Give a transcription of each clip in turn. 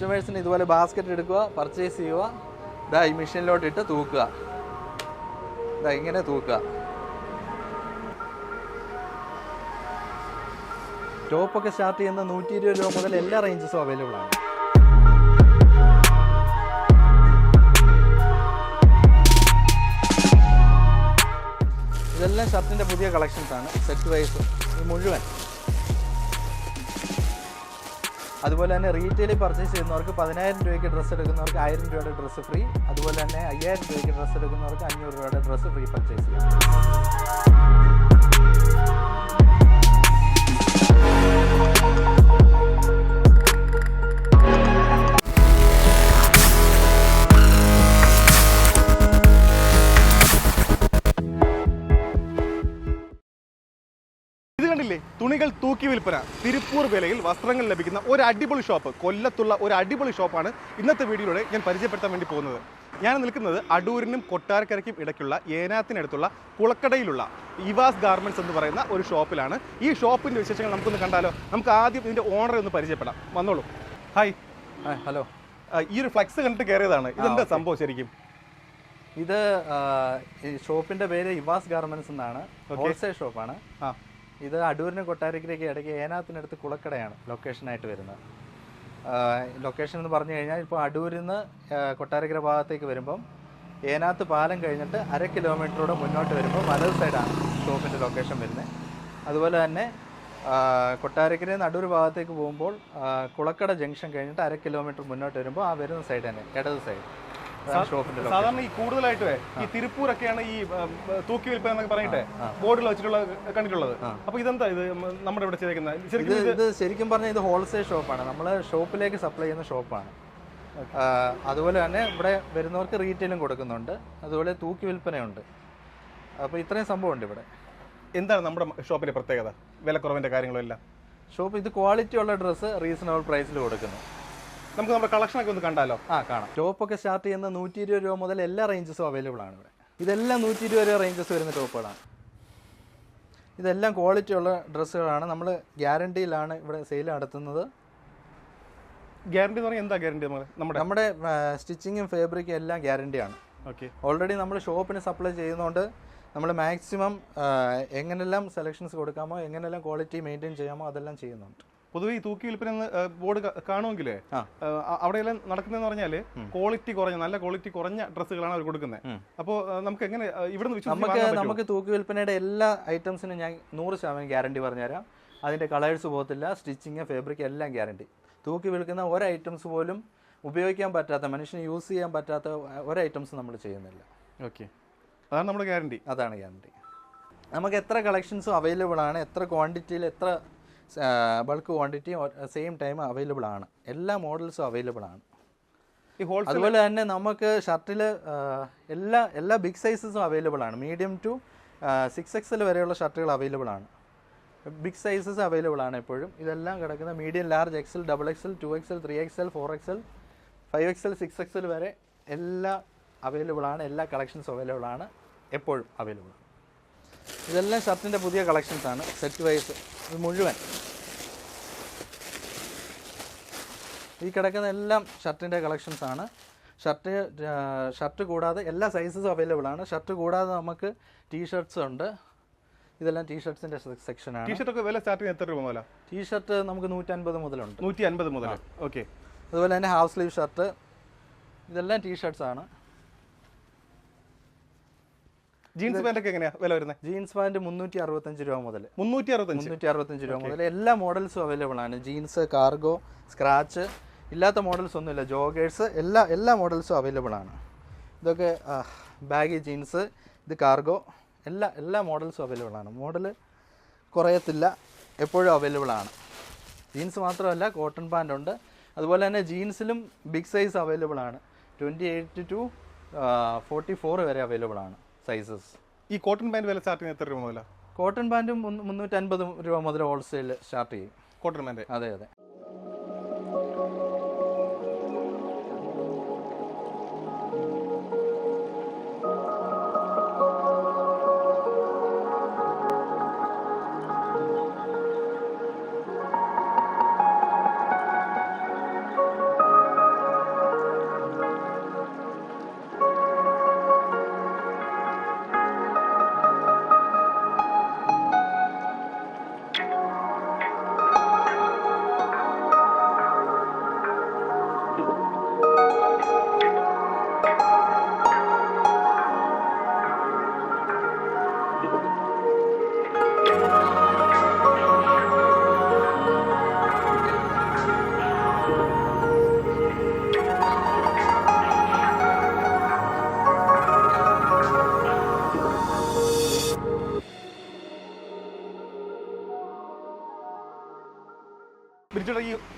കസ്റ്റമേഴ്സിന് ഇതുപോലെ ബാസ്ക്കറ്റ് എടുക്കുക പർച്ചേസ് ചെയ്യുക. ഇതാ ഈ മെഷീനിലോട്ട് ഇട്ട് തൂക്കുക. ഇതാ ഇങ്ങനെ തൂക്കുക. ടോപ്പൊക്കെ സ്റ്റാർട്ട് ചെയ്യുന്ന നൂറ്റി ഇരുപത് രൂപ മുതൽ എല്ലാ റേഞ്ചസും അവൈലബിൾ ആണ്. ഇതെല്ലാം ഷർട്ടിന്റെ പുതിയ കളക്ഷൻസ് ആണ്. സെറ്റ് വൈസ് ഈ മുഴുവൻ. അതുപോലെ തന്നെ റീറ്റെയിൽ പർച്ചേസ് ചെയ്യുന്നവർക്ക് പതിനായിരം രൂപയ്ക്ക് ഡ്രസ്സ് എടുക്കുന്നവർക്ക് ആയിരം രൂപയുടെ ഡ്രസ്സ് ഫ്രീ അതുപോലെ തന്നെ അയ്യായിരം രൂപയ്ക്ക് ഡ്രസ്സ് എടുക്കുന്നവർക്ക് അഞ്ഞൂറ് രൂപയുടെ ഡ്രസ്സ് ഫ്രീ പർച്ചേസ് ചെയ്യാം. തൂക്കി വിൽപ്പന. തിരുപ്പൂർ വിലയിൽ വസ്ത്രങ്ങൾ ലഭിക്കുന്ന ഒരു അടിപൊളി ഷോപ്പ് കൊല്ലത്തുള്ള ഒരു അടിപൊളി ഷോപ്പാണ് ഇന്നത്തെ വീഡിയോയിലൂടെ ഞാൻ പരിചയപ്പെടുത്താൻ വേണ്ടി പോകുന്നത്. ഞാൻ നിൽക്കുന്നത് അടൂരിനും കൊട്ടാരക്കരയ്ക്കും ഇടയ്ക്കുള്ള ഏനാത്തിനടുത്തുള്ള കുളക്കടയിലുള്ള ഇവാസ് ഗാർമെന്റ്സ് എന്ന് പറയുന്ന ഒരു ഷോപ്പിലാണ് ഈ ഷോപ്പിന്റെ വിശേഷങ്ങൾ നമുക്കൊന്ന് കണ്ടാലോ? നമുക്ക് ആദ്യം ഇതിന്റെ ഓണറെ ഒന്ന് പരിചയപ്പെടാം. വന്നോളൂ. ഹായ് ഹലോ ഈ ഒരു ഫ്ലെക്സ് കണ്ടിട്ട് കയറിയതാണ് ഇതെന്താ സംഭവം ശരിക്കും? ഇത് ഈ ഷോപ്പിന്റെ പേര് ഇവാസ് ഗാർമെന്റ്സ് എന്നാണ്. ഹോൾസെയിൽ ഷോപ്പാണ് ആ. ഇത് അടൂരിനും കൊട്ടാരക്കരയ്ക്ക് ഇടയ്ക്ക് ഏനാത്തിനടുത്ത് കുളക്കടയാണ് ലൊക്കേഷനായിട്ട് വരുന്നത്. ലൊക്കേഷൻ എന്ന് പറഞ്ഞു കഴിഞ്ഞാൽ ഇപ്പോൾ അടൂരിൽ നിന്ന് കൊട്ടാരക്കര ഭാഗത്തേക്ക് വരുമ്പം ഏനാത്ത് പാലം കഴിഞ്ഞിട്ട് അര കിലോമീറ്ററോടെ മുന്നോട്ട് വരുമ്പോൾ വലത് സൈഡാണ് ഷോപ്പിന്റെ ലൊക്കേഷൻ വരുന്നത്. അതുപോലെ തന്നെ കൊട്ടാരക്കരയിൽ നിന്ന് അടൂർ ഭാഗത്തേക്ക് പോകുമ്പോൾ കുളക്കട ജംഗ്ഷൻ കഴിഞ്ഞിട്ട് അര കിലോമീറ്റർ മുന്നോട്ട് വരുമ്പോൾ ആ വരുന്ന സൈഡ് തന്നെ ഇടത് സൈഡ്. സാധാരണ ഈ കൂടുതലായിട്ട് ഈ തിരുപ്പൂരൊക്കെയാണ് ഈ തൂക്കി വിൽപ്പന എന്നൊക്കെ പറഞ്ഞിട്ട് ബോർഡിൽ വെച്ചിട്ടുള്ള കണ്ടിട്ടുള്ളത്. അപ്പൊ ഇതെന്താ ഇത്? നമ്മുടെ ഇവിടെ ചെയ്തേക്കുന്നത് ഇത് ശരിക്കും പറഞ്ഞാൽ ഇത് ഹോൾസെയിൽ ഷോപ്പാണ് നമ്മൾ ഷോപ്പിലേക്ക് സപ്ലൈ ചെയ്യുന്ന ഷോപ്പാണ് അതുപോലെ തന്നെ ഇവിടെ വരുന്നവർക്ക് റീറ്റെയിലും കൊടുക്കുന്നുണ്ട്. അതുപോലെ തൂക്കി വിൽപ്പനയുണ്ട്. അപ്പോൾ ഇത്രയും സംഭവമുണ്ട് ഇവിടെ. എന്താണ് നമ്മുടെ ഷോപ്പിന്റെ പ്രത്യേകത? വിലക്കുറവിന്റെ കാര്യങ്ങളും എല്ലാം ഷോപ്പ് ഇത് ക്വാളിറ്റി ഉള്ള ഡ്രസ്സ് റീസണബിൾ പ്രൈസിൽ കൊടുക്കുന്നു. നമുക്ക് നമ്മുടെ കളക്ഷൻ ഒക്കെ ഒന്ന് കണ്ടാലോ? ആ കാണാം. ടോപ്പൊക്കെ സ്റ്റാർട്ട് ചെയ്യുന്ന നൂറ്റി ഇരുപത് രൂപ മുതൽ എല്ലാ റേഞ്ചസും അവൈലബിൾ ആണ് ഇവിടെ. ഇതെല്ലാം നൂറ്റി ഇരുപത് രൂപ റേഞ്ചസ് വരുന്ന ടോപ്പുകളാണ് ഇതെല്ലാം ക്വാളിറ്റി ഉള്ള ഡ്രസ്സുകളാണ്. നമ്മൾ ഗ്യാരണ്ടിയിലാണ് ഇവിടെ സെയിൽ നടത്തുന്നത്. ഗ്യാരണ്ടി എന്ന് പറഞ്ഞാൽ എന്താ ഗ്യാരണ്ടി നമ്മുടെ നമ്മുടെ സ്റ്റിച്ചിങ്ങും ഫാബ്രിക്കും എല്ലാം ഗ്യാരണ്ടിയാണ് ഓക്കെ ഓൾറെഡി നമ്മൾ ഷോപ്പിന് സപ്ലൈ ചെയ്യുന്നതുകൊണ്ട് നമ്മൾ മാക്സിമം എങ്ങനെല്ലാം സെലക്ഷൻസ് കൊടുക്കാമോ എങ്ങനെല്ലാം ക്വാളിറ്റി മെയിന്റെയിൻ ചെയ്യാമോ അതെല്ലാം ചെയ്യുന്നുണ്ട്. പൊതുവെ ഈ തൂക്കി വിൽപ്പന ബോർഡ് കാണുമെങ്കിലേ. അവിടെയെല്ലാം നടക്കുന്നതെന്ന് പറഞ്ഞാൽ ക്വാളിറ്റി കുറഞ്ഞ നല്ല ക്വാളിറ്റി കുറഞ്ഞ ഡ്രസ്സുകളാണ് അവർ കൊടുക്കുന്നത്. അപ്പോ അപ്പോൾ നമുക്ക് എങ്ങനെ ഇവിടെ ഇവിടുന്ന് നമുക്ക് നമുക്ക് തൂക്കി വിൽപ്പനയുടെ എല്ലാ ഐറ്റംസിനും ഞാൻ നൂറ് ശതമാനം ഗ്യാരണ്ടി പറഞ്ഞുതരാം. അതിന്റെ കളേഴ്സ് പോകത്തില്ല സ്റ്റിച്ചിങ് ഫാബ്രിക് എല്ലാം ഗ്യാരണ്ടി. തൂക്കി വിൽക്കുന്ന ഓരോ ഐറ്റംസ് പോലും ഉപയോഗിക്കാൻ പറ്റാത്ത മനുഷ്യന് യൂസ് ചെയ്യാൻ പറ്റാത്ത ഓരോ ഐറ്റംസ് നമ്മൾ ചെയ്യുന്നില്ല. ഓക്കെ. അതാണ് നമ്മുടെ ഗ്യാരണ്ടി. അതാണ് ഗ്യാരണ്ടി. നമുക്ക് എത്ര കളക്ഷൻസും അവൈലബിൾ ആണ് എത്ര ക്വാണ്ടിറ്റിയിൽ എത്ര bulk quantity same time available ആണ്. എല്ലാ മോഡൽസും അവൈലബിൾ ആണ്. അതുപോലെ തന്നെ നമുക്ക് ഷർട്ടിൽ എല്ലാ എല്ലാ ബിഗ് സൈസസും അവൈലബിൾ ആണ്. മീഡിയം ടു സിക്സ് എക്സൽ വരെയുള്ള ഷർട്ടുകൾ അവൈലബിൾ ആണ്. ബിഗ് സൈസസ് അവൈലബിൾ ആണ് എപ്പോഴും. ഇതെല്ലാം കിടക്കുന്ന medium large XL double XL two XL three XL four XL five XL six XL വരെ എല്ലാ അവൈലബിൾ ആണ്. എല്ലാ കളക്ഷൻസും അവൈലബിൾ ആണ്. എപ്പോഴും അവൈലബിൾ ഇതെല്ലാം ഷർട്ടിന്റെ പുതിയ കളക്ഷൻസ് ആണ്. സെറ്റ് വൈസ് ഇത് മുഴുവൻ. ഈ കിടക്കുന്ന എല്ലാം ഷർട്ടിന്റെ കളക്ഷൻസ് ആണ്. ഷർട്ട് ഷർട്ട് കൂടാതെ എല്ലാ സൈസസും അവൈലബിൾ ആണ്. ഷർട്ട് കൂടാതെ നമുക്ക് ടീ ഷർട്ട്സ് ഉണ്ട്. ഇതെല്ലാം ടീ ഷർട്ട്സിന്റെ സെക്ഷനാണ് ടീഷർട്ട് ഒക്കെ വില സ്റ്റാർട്ടിങ് എത്ര രൂപ മുതലാ? ടീ ഷർട്ട് നമുക്ക് നൂറ്റൻപത് മുതലുണ്ട്. നൂറ്റി അൻപത് മുതൽ ഓക്കെ അതുപോലെ തന്നെ ഹാഫ് സ്ലീവ് ഷർട്ട് ഇതെല്ലാം ടീ ഷർട്ട്സ് ആണ്. ജീൻസ് പാന്റ് ഒക്കെ എങ്ങനെയാ വില വരുന്നത് ജീൻസ് പാന്റ് മുന്നൂറ്റി അറുപത്തഞ്ച് രൂപ മുതൽ മുന്നൂറ്റി അറുപത്തഞ്ച് മുന്നൂറ്റി അറുപത്തഞ്ച് രൂപ മുതൽ എല്ലാ മോഡൽസും അവൈലബിൾ ആണ്. ജീൻസ് കാർഗോ സ്ക്രാച്ച് ഇല്ലാത്ത മോഡൽസ് ഒന്നുമില്ല. ജോഗേഴ്സ് എല്ലാ എല്ലാ മോഡൽസും അവൈലബിൾ ആണ്. ഇതൊക്കെ ബാഗി ജീൻസ് ഇത് കാർഗോ എല്ലാ എല്ലാ മോഡൽസും അവൈലബിൾ ആണ്. മോഡൽ കുറയത്തില്ല. എപ്പോഴും അവൈലബിൾ ആണ്. ജീൻസ് മാത്രമല്ല കോട്ടൺ പാന്റ് ഉണ്ട്. അതുപോലെ തന്നെ ജീൻസിലും ബിഗ് സൈസ് അവൈലബിൾ ആണ്. Twenty eight to forty four വരെ അവൈലബിൾ ആണ്. സൈസസ് ഈ കോട്ടൺ പാന്റ് വില സ്റ്റാർട്ട് ചെയ്യുന്നത് എത്ര രൂപ മുതലാണ് കോട്ടൺ പാന്റും മുന്നൂറ്റൻപത് രൂപ മുതൽ ഹോൾസെയിൽ സ്റ്റാർട്ട് ചെയ്യും. കോട്ടൺ പാന്റ് അതെ അതെ.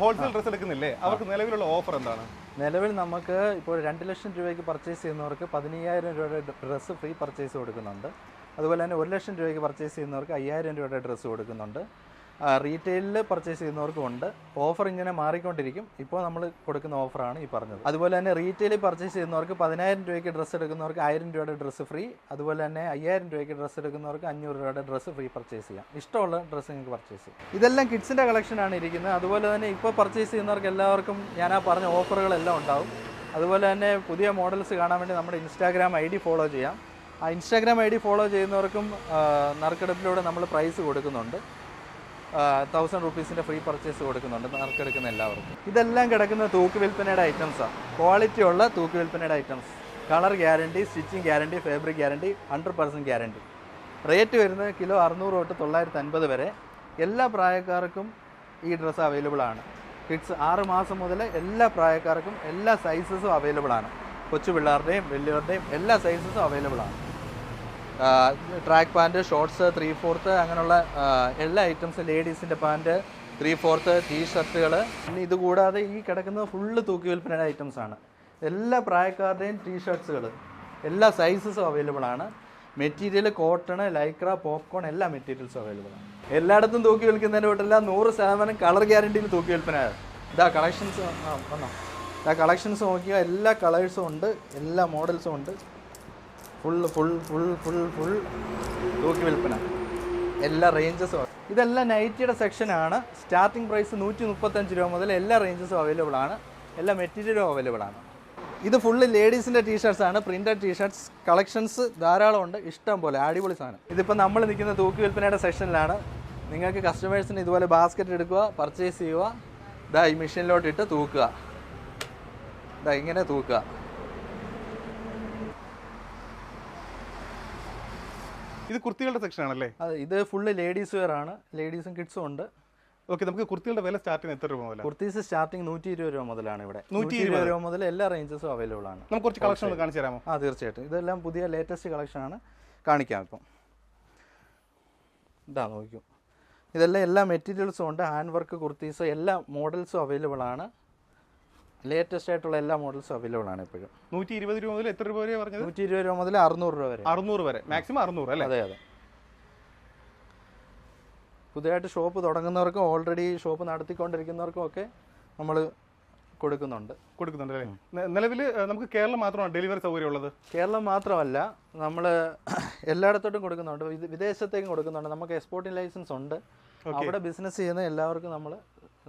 ഹോൾസെയിൽ ഡ്രസ് എടുക്കുന്നില്ലേ? അവർക്ക് നിലവിലുള്ള ഓഫർ എന്താണ്? നിലവിൽ നമുക്ക് ഇപ്പോൾ രണ്ട് ലക്ഷം രൂപയ്ക്ക് പർച്ചേസ് ചെയ്യുന്നവർക്ക് പതിനയ്യായിരം രൂപയുടെ ഡ്രസ്സ് ഫ്രീ പർച്ചേസ് കൊടുക്കുന്നുണ്ട്. അതുപോലെ തന്നെ ഒരു ലക്ഷം രൂപയ്ക്ക് പർച്ചേസ് ചെയ്യുന്നവർക്ക് അയ്യായിരം രൂപയുടെ ഡ്രസ്സ് കൊടുക്കുന്നുണ്ട്. റീറ്റെയിലിൽ പർച്ചേസ് ചെയ്യുന്നവർക്കും ഉണ്ട്. ഓഫർ ഇങ്ങനെ മാറിക്കൊണ്ടിരിക്കും. ഇപ്പോൾ നമ്മൾ കൊടുക്കുന്ന ഓഫറാണ് ഈ പറഞ്ഞത്. അതുപോലെ തന്നെ റീറ്റെയിലിൽ പർച്ചേസ് ചെയ്യുന്നവർക്ക് പതിനായിരം രൂപയ്ക്ക് ഡ്രസ്സ് എടുക്കുന്നവർക്ക് ആയിരം രൂപയുടെ ഡ്രസ്സ് ഫ്രീ അതുപോലെ തന്നെ അയ്യായിരം രൂപയ്ക്ക് ഡ്രസ്സ് എടുക്കുന്നവർക്ക് അഞ്ഞൂറ് രൂപയുടെ ഡ്രസ്സ് ഫ്രീ പർച്ചേസ് ചെയ്യാം. ഇഷ്ടമുള്ള ഡ്രസ്സ് നിങ്ങൾക്ക് പർച്ചേസ് ചെയ്യാം. ഇതെല്ലാം കിഡ്സിന്റെ കളക്ഷനാണ് ഇരിക്കുന്നത്. അതുപോലെ തന്നെ ഇപ്പോൾ പർച്ചേസ് ചെയ്യുന്നവർക്ക് എല്ലാവർക്കും ഞാൻ ആ പറഞ്ഞ ഓഫറുകളെല്ലാം ഉണ്ടാവും. അതുപോലെ തന്നെ പുതിയ മോഡൽസ് കാണാൻ വേണ്ടി നമ്മുടെ ഇൻസ്റ്റാഗ്രാം ഐ ഫോളോ ചെയ്യാം. ആ ഇൻസ്റ്റാഗ്രാം ഐ ഡി ഫോളോ ചെയ്യുന്നവർക്കും നറുക്കെടുപ്പിലൂടെ നമ്മൾ പ്രൈസ് കൊടുക്കുന്നുണ്ട്. തൗസൻഡ് റുപ്പീസിന്റെ ഫ്രീ പർച്ചേസ് കൊടുക്കുന്നുണ്ട്. നറുക്കെടുക്കുന്ന എല്ലാവർക്കും. ഇതെല്ലാം കിടക്കുന്ന തൂക്ക് വിൽപ്പനയുടെ ഐറ്റംസാണ് ക്വാളിറ്റി ഉള്ള തൂക്ക് വിൽപ്പനയുടെ items colour guarantee stitching guarantee fabric guarantee hundred percent guarantee rate വരുന്നത് കിലോ അറുന്നൂറ് തൊട്ട് തൊള്ളായിരത്തി അൻപത് വരെ. എല്ലാ പ്രായക്കാർക്കും ഈ ഡ്രസ്സ് അവൈലബിൾ ആണ്. കിഡ്സ് ആറ് മാസം മുതൽ എല്ലാ പ്രായക്കാർക്കും എല്ലാ സൈസസും അവൈലബിൾ ആണ്. കൊച്ചു പിള്ളേരുടെയും വലിയവരുടെയും എല്ലാ സൈസസും അവൈലബിൾ ആണ്. Track pant shorts three fourth അങ്ങനെയുള്ള എല്ലാ ഐറ്റംസ് ലേഡീസിന്റെ പാന്റ് ത്രീ ഫോർത്ത് ടീ ഷർട്ടുകൾ പിന്നെ ഇതുകൂടാതെ ഈ കിടക്കുന്നത് ഫുള്ള് തൂക്കി വിൽപ്പനയുടെ ആണ്. എല്ലാ പ്രായക്കാരുടെയും ടീ ഷർട്ട്സുകൾ എല്ലാ സൈസസും അവൈലബിൾ ആണ്. മെറ്റീരിയൽ കോട്ടൺ ലൈക്ര പോപ്കോൺ എല്ലാ മെറ്റീരിയൽസും അവൈലബിൾ ആണ്. എല്ലായിടത്തും തൂക്കി വിൽക്കുന്നതിന് വീട്ടില്ല നൂറ് ശതമാനം കളർ ഗ്യാരണ്ടിയിൽ തൂക്കി വിൽപ്പനയാണ് ഇതാ കളക്ഷൻസ് വന്നോ. ഇതാ കളക്ഷൻസ് നോക്കിയാൽ എല്ലാ കളേഴ്സും ഉണ്ട് എല്ലാ മോഡൽസും ഉണ്ട്. Full full full full full തൂക്കി വിൽപ്പന എല്ലാ റേഞ്ചസും ഇതെല്ലാം നൈറ്റിയുടെ സെക്ഷനാണ് സ്റ്റാർട്ടിംഗ് പ്രൈസ് നൂറ്റി മുപ്പത്തഞ്ച് രൂപ മുതൽ എല്ലാ റേഞ്ചസും അവൈലബിൾ ആണ്. എല്ലാ മെറ്റീരിയലും അവൈലബിൾ ആണ്. ഇത് ഫുള്ള് ലേഡീസിന്റെ ടീഷർട്സ് ആണ്. പ്രിന്റഡ് ടീഷർട്സ് കളക്ഷൻസ് ധാരാളം ഉണ്ട്. ഇഷ്ടം പോലെ അടിപൊളി സാധനം. ഇതിപ്പോൾ നമ്മൾ നിൽക്കുന്ന തൂക്കി വിൽപ്പനയുടെ സെക്ഷനിലാണ് നിങ്ങൾക്ക് കസ്റ്റമേഴ്സിന് ഇതുപോലെ ബാസ്ക്കറ്റ് എടുക്കുക പർച്ചേസ് ചെയ്യുക. ഇതാ ഈ മെഷീനിലോട്ട് ഇട്ട് തൂക്കുക. ഇതാ ഇങ്ങനെ തൂക്കുക. ഇത് കുർത്തികളുടെ സെക്ഷൻ ആണല്ലേ? അതെ ഇത് ഫുള്ള് ലേഡീസ് വെയർ ആണ്. ലേഡീസും കിഡ്സും ഉണ്ട്. ഓക്കെ നമുക്ക് കുർത്തികളുടെ വില സ്റ്റാർട്ടിങ് എത്ര രൂപ മുതൽ കുർത്തീസ് സ്റ്റാർട്ടിങ് നൂറ്റി ഇരുപത് രൂപ മുതലാണ് ഇവിടെ. 120 നൂറ്റി ഇരുപത് രൂപ മുതൽ എല്ലാ റേഞ്ചസും അവൈലബിൾ ആണ്. നമുക്ക് കുറച്ച് കളക്ഷൻ ഒന്ന് കാണിച്ചു തരാമോ? ആ തീർച്ചയായിട്ടും. ഇതെല്ലാം പുതിയ ലേറ്റസ്റ്റ് കളക്ഷൻ ആണ്. കാണിക്കാം ഇപ്പം. ഇതാ നോക്കൂ ഇതെല്ലാം എല്ലാ മെറ്റീരിയൽസും ഉണ്ട്. ഹാൻഡ് വർക്ക് കുർത്തീസ് എല്ലാ മോഡൽസും അവൈലബിൾ ആണ്. ലേറ്റസ്റ്റ് ആയിട്ടുള്ള എല്ലാ മോഡൽസും അവൈലബിൾ ആണ് ഇപ്പോഴും. നൂറ്റി ഇരുപത് രൂപ മുതൽ എത്ര രൂപ വരെ പറഞ്ഞത്? നൂറ്റി ഇരുപത് രൂപ മുതൽ അറുന്നൂറ് രൂപ വരെ. അറുന്നൂറ് വരെ. മാക്സിമം അറുന്നൂറ് അല്ലേ? അതെ അതെ. പുതിയതായിട്ട് ഷോപ്പ് തുടങ്ങുന്നവർക്കും ഓൾറെഡി ഷോപ്പ് നടത്തിക്കൊണ്ടിരിക്കുന്നവർക്കും ഒക്കെ നമ്മൾ കൊടുക്കുന്നുണ്ട്. കൊടുക്കുന്നുണ്ട് അല്ലേ? നിലവിൽ നമുക്ക് കേരളം മാത്രമാണ് ഡെലിവറി സൗകര്യം ഉള്ളത്? കേരളം മാത്രമല്ല നമ്മൾ എല്ലായിടത്തോട്ടും കൊടുക്കുന്നുണ്ട്. വിദേശത്തേക്കും കൊടുക്കുന്നുണ്ട്. നമുക്ക് എക്സ്പോർട്ടിംഗ് ലൈസൻസ് ഉണ്ട്. അവിടെ ബിസിനസ് ചെയ്യുന്ന എല്ലാവർക്കും നമ്മൾ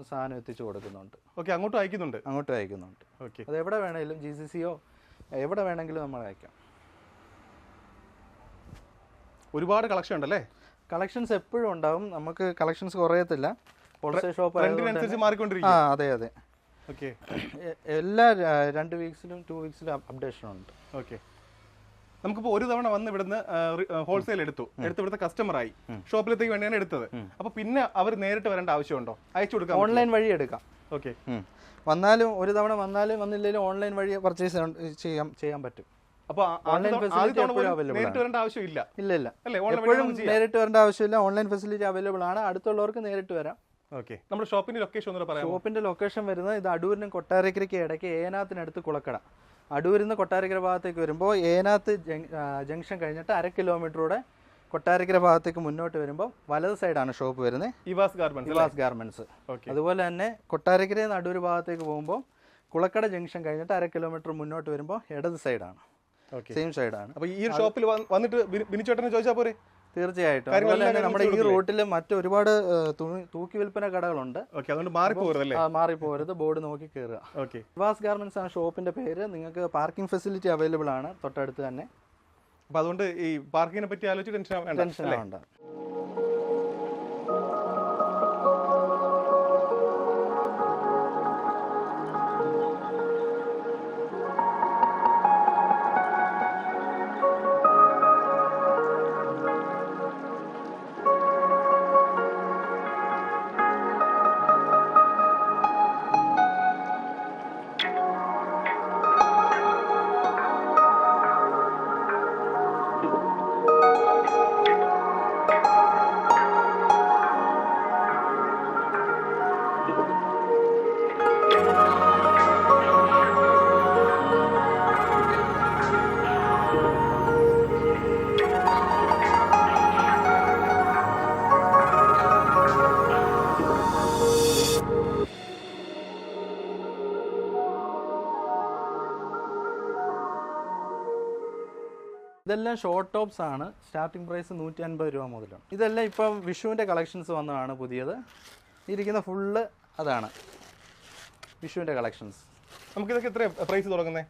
സാധനം എത്തിച്ചു കൊടുക്കുന്നുണ്ട്. ഓക്കെ അങ്ങോട്ട് അയക്കുന്നുണ്ട്? അങ്ങോട്ട് അയക്കുന്നുണ്ട്. ഓക്കെ. അത് എവിടെ വേണമെങ്കിലും ജി സി സിയോ എവിടെ വേണമെങ്കിലും നമ്മൾ അയക്കാം. ഒരുപാട് കളക്ഷൻ ഉണ്ടല്ലേ? കളക്ഷൻസ് എപ്പോഴും ഉണ്ടാവും. നമുക്ക് കളക്ഷൻസ് കുറയത്തില്ല. ഹോൾസെയിൽ ഷോപ്പ് ആ അതെ അതെ. ഓക്കെ. എല്ലാ രണ്ട് വീക്സിലും ടു വീക്സിലും അപ്ഡേഷൻ ഉണ്ട്. ഓക്കെ. നമുക്കിപ്പോൾ ഒരു തവണ വന്ന് ഇവിടുന്ന് ഹോൾസെയിൽ എടുത്തു. എടുത്ത് ഇവിടുത്തെ കസ്റ്റമർ ആയി. ഷോപ്പിലത്തേക്ക് വേണ്ടിയാണ് എടുത്തത്. അപ്പൊ പിന്നെ അവർ നേരിട്ട് വരേണ്ട ആവശ്യമുണ്ടോ? അയച്ചു കൊടുക്കാം ഓൺലൈൻ വഴി എടുക്കാം. ഓക്കെ വന്നാലും ഒരു തവണ വന്നാലും വന്നില്ലെങ്കിലും ഓൺലൈൻ വഴി പർച്ചേസ് ചെയ്യാം ചെയ്യാൻ പറ്റും. അപ്പൊ ഓൺലൈൻ തവണ എപ്പോഴും വരേണ്ട ആവശ്യമില്ല. ഇല്ല ഇല്ല. എപ്പോഴും നേരിട്ട് വരേണ്ട ആവശ്യമില്ല. ഓൺലൈൻ ഫെസിലിറ്റി അവൈലബിൾ ആണ്. അടുത്തുള്ളവർക്ക് നേരിട്ട് വരാം. ഓക്കെ നമ്മുടെ ഷോപ്പിന്റെ ലൊക്കേഷൻ ഷോപ്പിന്റെ ലൊക്കേഷൻ വരുന്നത് ഇത് അടൂരിനും കൊട്ടാരക്കരയ്ക്ക് ഇടയ്ക്ക് ഏനാത്തിനടുത്ത് കുളക്കട. അടൂരിൽ നിന്ന് കൊട്ടാരക്കര ഭാഗത്തേക്ക് വരുമ്പോൾ ഏനാത്ത് ജംഗ്ഷൻ കഴിഞ്ഞിട്ട് അര കിലോമീറ്ററൂടെ കൊട്ടാരക്കര ഭാഗത്തേക്ക് മുന്നോട്ട് വരുമ്പോൾ വലത് സൈഡാണ് ഷോപ്പ് വരുന്നത് ഇവാസ് ഗാർമെന്റ്സ് ഇവാസ് ഗാർമെന്റ്സ്. അതുപോലെ തന്നെ കൊട്ടാരക്കര അടൂർ ഭാഗത്തേക്ക് പോകുമ്പോൾ കുളക്കട ജംഗ്ഷൻ കഴിഞ്ഞിട്ട് അര കിലോമീറ്റർ മുന്നോട്ട് വരുമ്പോൾ ഇടത് സൈഡാണ്. സെയിം സൈഡാണ് അപ്പൊ ഈ ഒരു ഷോപ്പിൽ വന്നിട്ട് ബിനി- ബിനിച്ചേട്ടനെ ചോദിച്ചാൽ പോരെ? തീർച്ചയായിട്ടും. കാര്യങ്ങളെല്ലാം അതുപോലെ തന്നെ നമ്മുടെ ഈ റൂട്ടിൽ മറ്റൊരുപാട് തൂക്കി വിൽപ്പന കടകളുണ്ട്. അതുകൊണ്ട് മാറിപ്പോകരുതല്ലേ മാറിപ്പോകരുത്. ബോർഡ് നോക്കി കയറുക ഓക്കെ. വിവാസ് ഗാർമെന്റ്സ് ആണ് ഷോപ്പിന്റെ പേര്. നിങ്ങൾക്ക് പാർക്കിംഗ് ഫെസിലിറ്റി അവൈലബിൾ ആണ്. തൊട്ടടുത്ത് തന്നെ. അപ്പൊ അതുകൊണ്ട് ഈ പാർക്കിങ്ങിനെ പറ്റി ആലോചിച്ച് ടെൻഷൻ ടെൻഷൻ ഇതെല്ലാം ഷോർട്ട് ടോപ്സ് ആണ്. സ്റ്റാർട്ടിംഗ് പ്രൈസ് നൂറ്റി അൻപത് രൂപ മുതലാണ് ഇതെല്ലാം ഇപ്പം വിഷുവിന്റെ കളക്ഷൻസ് വന്നതാണ് പുതിയത്. ഇരിക്കുന്ന ഫുള്ള് അതാണ്. വിഷുവിന്റെ കളക്ഷൻസ് നമുക്കിതൊക്കെ എത്ര പ്രൈസ് തുടങ്ങുന്നത്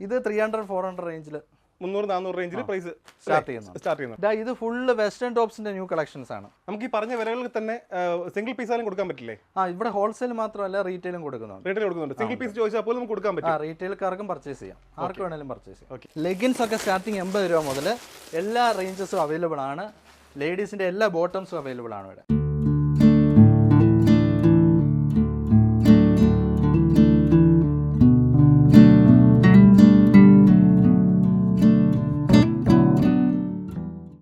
ഇത് ത്രീ ഹൺഡ്രഡ് ഫോർ ഹൺഡ്രഡ് റേഞ്ചിൽ മുന്നൂറ് നാനൂറ് റേഞ്ചിൽ പ്രൈസ് സ്റ്റാർട്ട് ചെയ്യുന്നു. സ്റ്റാർട്ട് ചെയ്യുന്നു. ഇത് ഫുള്ള് വെസ്റ്റേൺ ടോപ്സിന്റെ ന്യൂ കളക്ഷൻസ് ആണ്. നമുക്ക് ഈ പറഞ്ഞ വിലകളിൽ തന്നെ സിംഗിൾ പീസാലും കൊടുക്കാൻ പറ്റില്ലേ? ആ ഇവിടെ ഹോൾസെയിൽ മാത്രമല്ല റീറ്റെയിലും കൊടുക്കുന്നുണ്ട്. റീറ്റെയിൽ കൊടുക്കുന്നുണ്ട്. സിംഗിൾ പീസ് ചോദിച്ചാൽ പോലും നമുക്ക് കൊടുക്കാൻ പറ്റും. ആ റീറ്റെയിൽക്കാർക്കും പർച്ചേസ് ചെയ്യാം. ആർക്ക് വേണമെങ്കിലും പർച്ചേസ് ചെയ്യാം. ലെഗിൻസ് ഒക്കെ സ്റ്റാർട്ടിങ് എൺപത് രൂപ മുതൽ എല്ലാ റേഞ്ചസും അവൈലബിൾ ആണ്. ലേഡീസിന്റെ എല്ലാ ബോട്ടംസും അവൈലബിൾ ആണ് ഇവിടെ.